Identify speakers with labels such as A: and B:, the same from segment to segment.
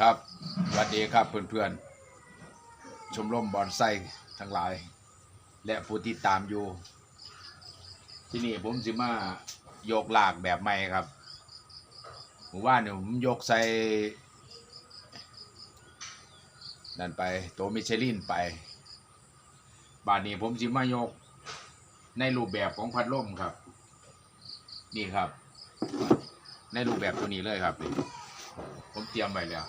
A: ครับสวัสดีครับเพื่อนๆ ชมรมบอนไซทั้งหลาย และผู้ที่ตามอยู่ ที่นี่ผมสิมาโยกลากแบบใหม่ครับผมว่าเนี่ยผมยกใส่นั่นไปตัวมิเชลินไปบาดนี้ผมสิมายกในรูปแบบของพัดลมครับ นี่ครับ ในรูปแบบตัวนี้เลยครับ ผมเตรียมไว้แล้ว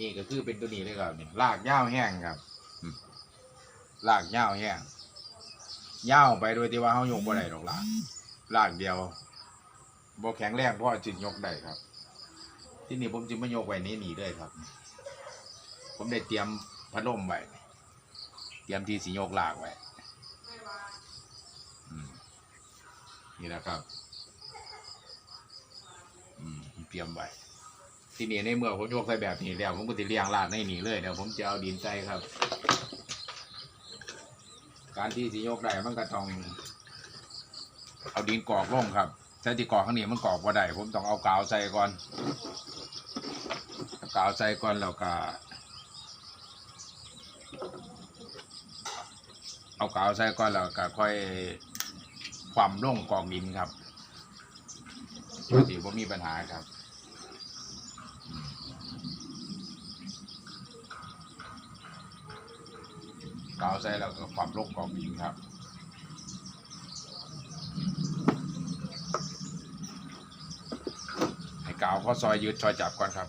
A: นี่ก็คือเป็นตัวนี้เลยครับนี่ลากยาวแห้งครับลากยาวแห้งยาวไปโดยที่ว่าเขายกบ่ได้หรอกลากลากเดียวบ่แข็งแรงเพราะจึงยกได้ครับ ที่นี่ผมจึงไม่ยกไว้ในี้นี่เลยครับ ผมได้เตรียมพัดลมไว้เตรียมที่สิยกลากไว้นี่แหละครับเตรียมไว้ ที่นี่ในเมื่อผมยกใส่แบบนี้แล้วผมก็จะเลี้ยงลาดในนี่เลยเดี๋ยวผมจะเอาดินใส่ครับ การที่สิยกได้มันก็ต้องเอาดินกรอกลงครับใส่ที่กรอกข้างนี้มันกรอกว่าได้ผมต้องเอากาวใส่ก่อนกาวใส่ก่อนแล้วก็เอากาวใส่ก่อนแล้วก็ค่อยความลงกรอกดินครับสิผมมีปัญหาครับ กาวใส่แล้วก็ความลงกองดินครับให้กาวข้อซอยยืดซอยจับก่อนครับ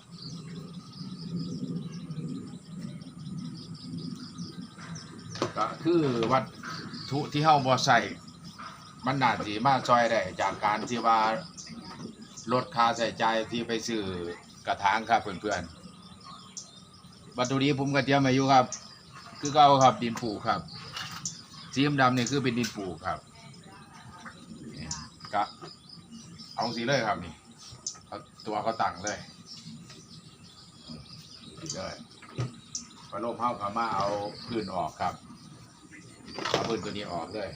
A: ก็คือวัตถุที่เฮาบ่ใส่มันน่าสิมาซอยได้จากการที่ว่าลดค่าใช้จ่ายที่ไปซื้อกระถางครับเพื่อนๆวัตถุนี้ผมก็เตรียมไว้อยู่ครับ คือเก่าครับดินปลูกครับ สีดำๆนี่ยคือเป็นดินปลูกครับกะเอาสีเลยครับนี่ตัวเขาตั้งเลยนี่เลยพอโลมเข้าขามาเอาพื้นออกครับเอาพื้นตัวนี้ออกเลย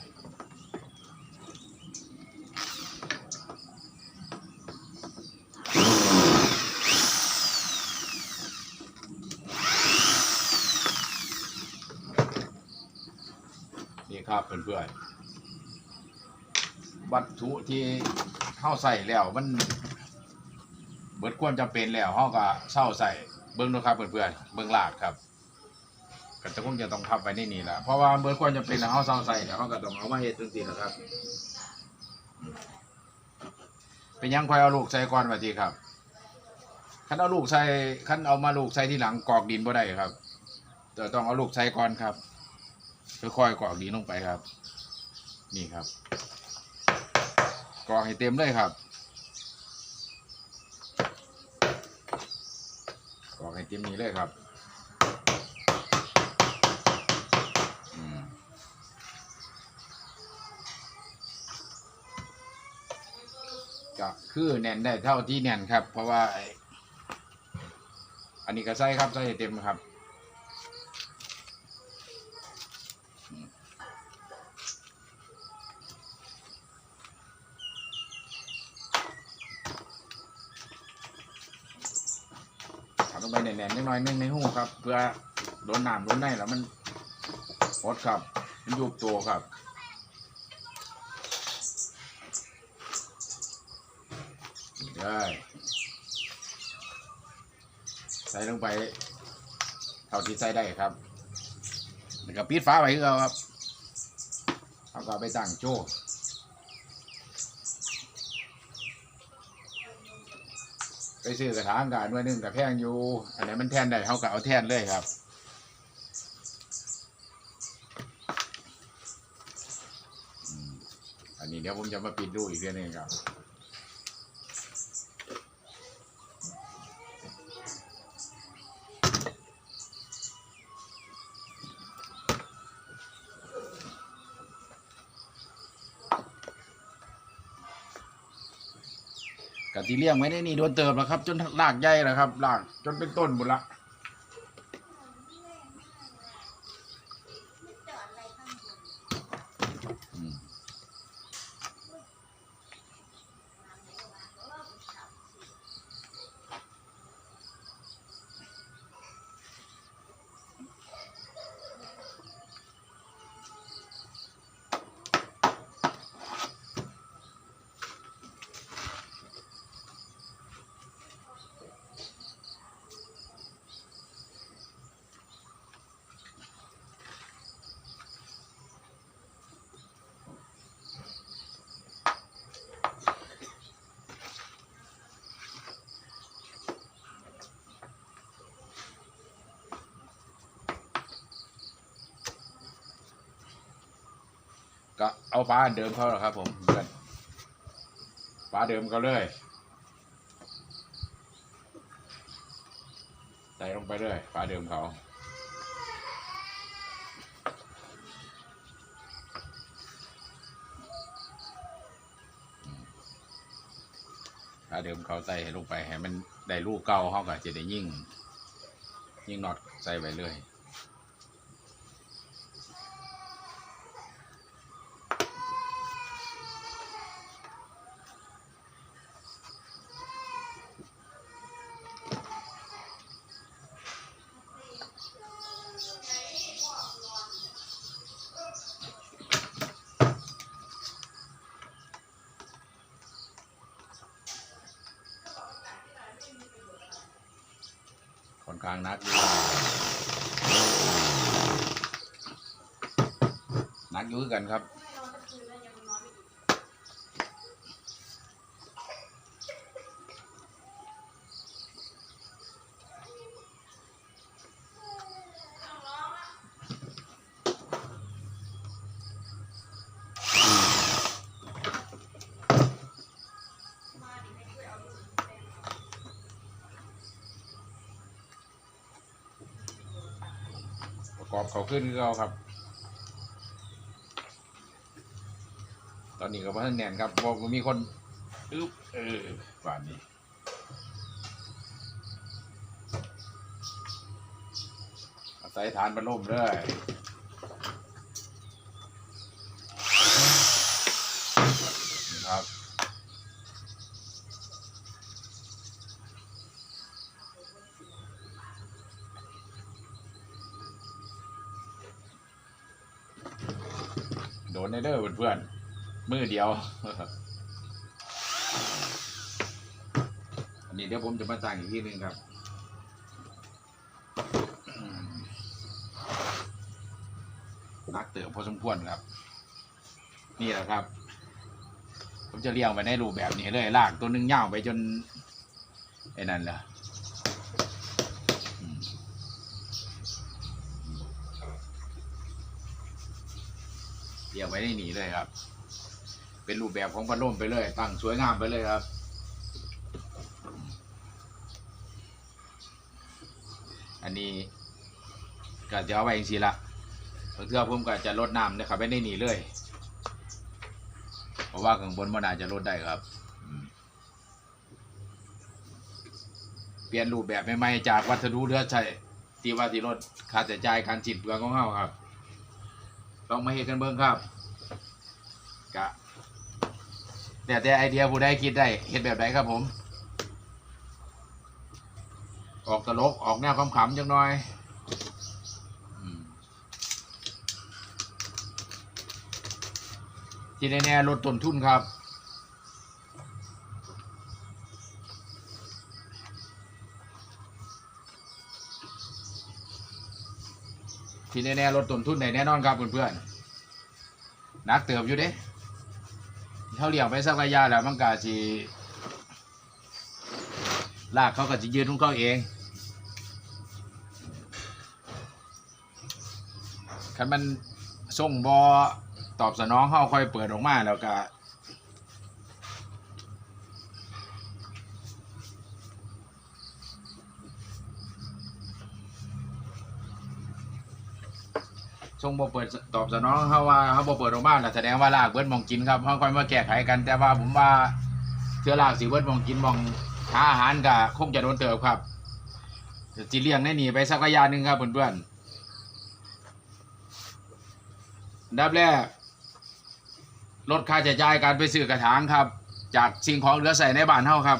A: นี่ ครับเพื่อนๆวัตถุที่เข้าใส่แล้วมันเบิดความจำเป็นแล้วเฮาก็เศร้าใส่เบิ่งดูครับเพื่อนๆเบิ่งลากครับก็จะคงจะต้องพับไว้ในนี่แหละเพราะว่าเบิดความจำเป็นแล้วเฮาเศร้าใส่แล้วเฮาก็ต้องเอามาเฮ็ดจังซี่นะครับ เป็นยังคอยเอาลูกใส่ก่อนว่าทีครับคันเอาลูกใส่คันเอามาลูกใส่ที่หลังกรอกดินบ่ได้ครับแต่ต้องเอาลูกใส่ก่อนครับ ค่อยๆกรอกดินลงไปครับ นี่ครับกรอกให้เต็มเลยครับกรอกให้เต็มนี้เลยครับก็คือแน่นได้เท่าที่แน่นครับ เพราะว่า อันนี้ก็ใส่ครับใส่เต็มครับทำลง ไปแน่นๆนิดหน่อยนึงในหูครับ เพื่อโดนน้ำโดนได้แล้วมันอดครับ มันยุบตัวครับได้ใส่ลงไปเท่าที่ใส่ได้ครับแล้วก็ปิดฝาไว้คือเอาครับเอาก็ไปตั้งโจ้ ซื้อกระถางกันด้วยนึงกับแพงอยู่ อันไหนมันแทนได้เขาก็เอาแทนเลยครับอันนี้เดี๋ยวผมจะมาปิดดูอีกเรื่องหนึงครับ กะทิเลี้ยงไว้ในนี่โดนเติบแล้วครับ จนรากใหญ่แล้วครับรากจนเป็นต้นหมดละ ก็เอาฟ้าเดิมเขาแหละครับ ผมเพื่อนฟ้าเดิมเขาเลยใส่ลงไปเลยฟ้าเดิมเขาฟ้าเดิมเขาใส่ลงไปให้มันได้ลูกเก่าเขาก็จะได้ยิ่ง ยิ่งน็อตใส่ไปเลย อย่างนักอยู่นักอยู่กันครับ ประกอบเขาขึ้นคือเราครับ ตอนนี้ก็บ่ทันแน่นครับบอกว่มีคนอึ๊บเออป่านนี้อาศัยฐานบรรลมเลยนี่ครับ โดนใน เด้อเพื่อนๆมือเดียวอันนี้เดี๋ยวผมจะมาสั่งอีกทีหนึงครับนักเติบพอสมควรครับ นี่แหละครับ ผมจะเรียงไปในรูปแบบนี้เลยลากตัวหนึงยาวไปจนไอ้นั่นแหละอืม เรียงไว้ในนี้เลยครับ เป็นรูปแบบของพัดลมไปเลย ตั้งสวยงามไปเลยครับอันนี้ก็จะเอาไว้องสีละเพื่อผมก็จะลดน้ำนะครับไว้ในนี้เลย เพราะว่าข้างบนมันอาจจะลดได้ครับ เปลี่ยนรูปแบบใหม่ๆจากวัสดุเลือใช้ที่ว่าที่ลดค่าใช้จ่ายการจิตเปลืองของเฮาครับ ต้องมาเฮ็ดกันเบิ่งครับ กะแต่แต่ไอเดียผู้ใดคิดได้เฮ็ดแบบไหนครับผม ออกตลกออกแนวขำๆจังหน่อยอที่แน่ๆลดต้นทุนครับที่แน่ๆลดต้นทุนได้แน่นอนครับเพื่อนๆนักเติบอยู่เด้ เท่าเลี้ยงไปสักระยะแล้วมันก็จะลากเขาก็จะยืนของเขาเองคันมันส่งบอตอบสนองเขาค่อยเปิดออกมาแล้วก็ ส่งบอเปิดตอบสนองเขาว่าเขาบอเปิดออกมาแล้วแสดงว่าลากเบิดมองกินครับเขาค่อยมาแก้ไขกัน แต่ว่าผมว่าเทือลากสีเบิดมองกินมองหาอาหารก็คงจะโดนเติบครับจะเลี้ยงได้หนีไปสักระยะหนึ่งครับเพื่อนๆดับแรกลดค่าใช้จ่ายการไปซื้อกระถางครับ จากสิ่งของเหลือใส่ในบ้านเฮาครับ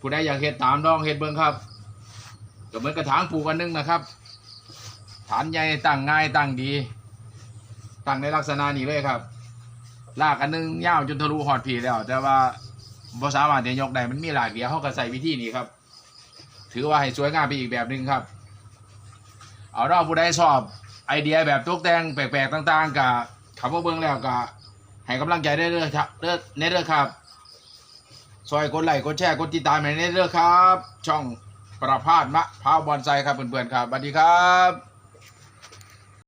A: ผู้ใดอยากเฮ็ดตามดองเฮ็ดเบิ่งครับก็เหมือนกระถางปลูกอันหนึงนะครับ ฐานใหญ่ตั้งง่ายตั้งดี ตั้งในลักษณะนี้เลยครับลากอันนึงยาวจนทะลุหอดผีแล้ว แต่ว่าบ่สามารถจะยกได้มันมีหลากเดียวเฮาก็ใส่วิธีนี้ครับ ถือว่าให้สวยงามไปอีกแบบหนึ่งครับ เอาเราผู้ใดชอบไอเดียแบบตกแต่งแปลกๆต่าง ๆกับขับมาเบิ้งแล้วก็ให้กำลังใจได้เลยครับเด้อในเด้อครับซอยกดไลค์กดแชร์กดติดตามในเด้อครับ ช่องประพาสมะพาวบอนไซครับเพื่อนๆครับสวัสดีครับ